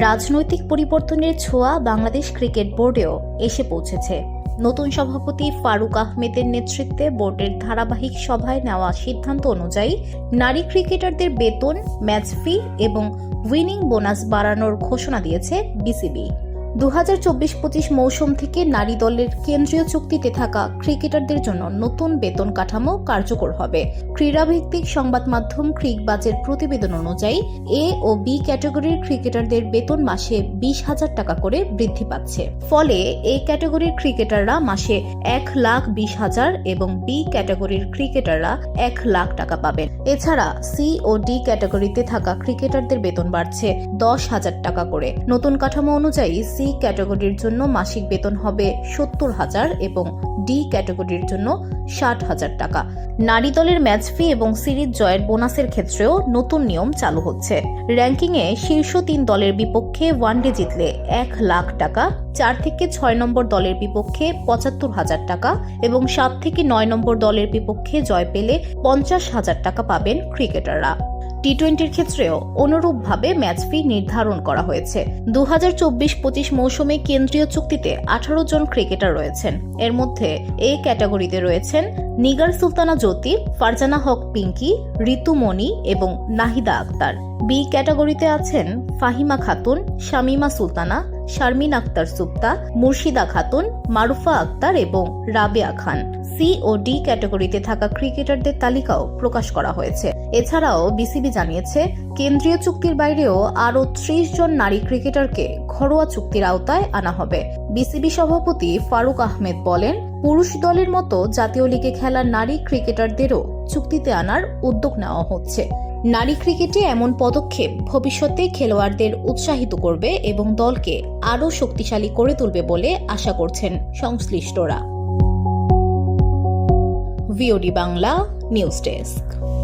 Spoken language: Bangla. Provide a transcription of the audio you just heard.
রাজনৈতিক পরিবর্তনের ছোঁয়া বাংলাদেশ ক্রিকেট বোর্ডেও এসে পৌঁছেছে। নতুন সভাপতি ফারুক আহমেদের নেতৃত্বে বোর্ডের ধারাবাহিক সভায় নেওয়া সিদ্ধান্ত অনুযায়ী নারী ক্রিকেটারদের বেতন, ম্যাচ ফি এবং উইনিং বোনাস বাড়ানোর ঘোষণা দিয়েছে বিসিবি। দু হাজার চব্বিশ পঁচিশ মৌসুম থেকে নারী দলের কেন্দ্রীয় চুক্তিতে থাকা ক্রিকেটারদের জন্য নতুন বেতন কাঠামো কার্যকর হবে। ক্রীড়াভিত্তিক সংবাদ মাধ্যম ক্রিকবাজের প্রতিবেদন অনুযায়ী, এ ও বি ক্যাটাগরির ক্রিকেটারদের বেতন মাসে বিশ হাজার টাকা করে বৃদ্ধি পাচ্ছে। ফলে এ ক্যাটাগরির ক্রিকেটাররা মাসে এক লাখ বিশ হাজার এবং বি ক্যাটাগরির ক্রিকেটাররা এক লাখ টাকা পাবেন। এছাড়া সি ও ডি ক্যাটাগরিতে থাকা ক্রিকেটারদের বেতন বাড়ছে দশ হাজার টাকা করে। নতুন কাঠামো অনুযায়ী সি ক্যাটাগরির জন্য মাসিক বেতন হবে সত্তর হাজার এবং ডি ক্যাটাগরির জন্য ষাট হাজার টাকা। নারী দলের ম্যাচ ফি এবং সিরিজ জয়ের বোনাসের ক্ষেত্রেও নতুন নিয়ম চালু হচ্ছে। র্যাঙ্কিংয়ে শীর্ষ তিন দলের বিপক্ষে ওয়ানডে জিতলে এক লাখ টাকা, চার থেকে ছয় নম্বর দলের বিপক্ষে পঁচাত্তর হাজার টাকা এবং সাত থেকে নয় নম্বর দলের বিপক্ষে জয় পেলে পঞ্চাশ হাজার টাকা পাবেন ক্রিকেটাররা। টি টোয়েন্টির ক্ষেত্রেও অনুরূপভাবে ম্যাচ ফি নির্ধারণ করা হয়েছে। দু হাজার চব্বিশ পঁচিশ মৌসুমে কেন্দ্রীয় চুক্তিতে আঠারো জন ক্রিকেটার রয়েছেন। এর মধ্যে এ ক্যাটাগরিতে রয়েছেন নিগার সুলতানা জ্যোতি, ফারজানা হক পিঙ্কি, ঋতুমণি এবং নাহিদা আক্তার। বি ক্যাটাগরিতে আছেন ফাহিমা খাতুন, শামিমা সুলতানা, শারমিন আক্তার সুপ্তা, মুর্শিদা খাতুন, মারুফা আক্তার এবং রাবেয়া খান। সি ও ডি ক্যাটাগরিতে থাকা ক্রিকেটারদের তালিকাও প্রকাশ করা হয়েছে। এছাড়াও বিসিবি জানিয়েছে, কেন্দ্রীয় চুক্তির বাইরেও আরও ত্রিশ জন নারী ক্রিকেটারকে ঘরোয়া চুক্তির আওতায় আনা হবে। বিসিবি সভাপতি ফারুক আহমেদ বলেন পুরুষ দলের মতো জাতীয় লিগে খেলা নারী ক্রিকেটারদেরও চুক্তিতে আনার উদ্যোগ নেওয়া হচ্ছে। নারী ক্রিকেটে এমন পদক্ষেপ ভবিষ্যতে খেলোয়াড়দের উৎসাহিত করবে এবং দলকে আরও শক্তিশালী করে তুলবে বলে আশা করছেন সংশ্লিষ্টরা। VOD Bangla news desk.